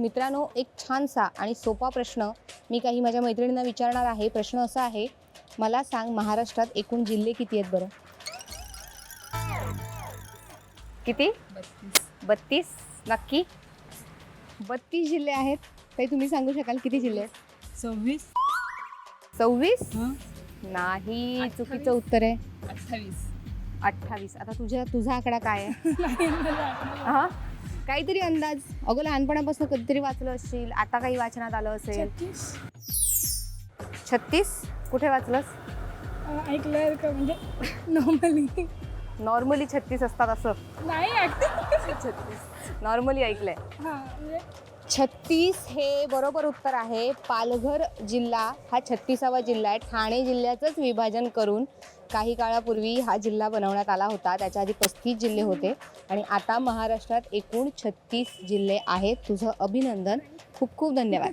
मित्रांनो एक छानसा आणि सोपा प्रश्न मी काही माझ्या मैत्रिणींना विचारणार आहे. प्रश्न असा आहे मला सांग महाराष्ट्रात एकूण जिल्हे किती आहेत बरं? किती? बत्तीस. नक्की? बत्तीस जिल्हे आहेत. काही तुम्ही सांगू शकाल किती जिल्हे आहेत? सव्वीस. सव्वीस? नाही. चुकीचं उत्तर आहे. अठ्ठावीस. अठ्ठावीस. आता तुझ्या तुझा आकडा काय आहे. हा? काहीतरी अंदाज. अगो लहानपणापासून कधीतरी वाचलं असशील. आता काही वाचनात आलं असेल. छत्तीस. छत्तीस? कुठे वाचलंस? ऐकलं का? म्हणजे नॉर्मली नॉर्मली छत्तीस असतात असं. नाही छत्तीस. नॉर्मली ऐकलंय. हां म्हणजे छत्तीस हे बरोबर उत्तर आहे. पालघर जिल्हा हा छत्तीसावा जिल्हा आहे. ठाणे जिल्ह्याचंच विभाजन करून काही काळापूर्वी हा जिल्हा बनवण्यात आला होता. त्याच्या आधी पस्तीस जिल्हे होते. आणि आता महाराष्ट्रात एकूण छत्तीस जिल्हे आहेत. तुझं अभिनंदन. खूप खूप धन्यवाद.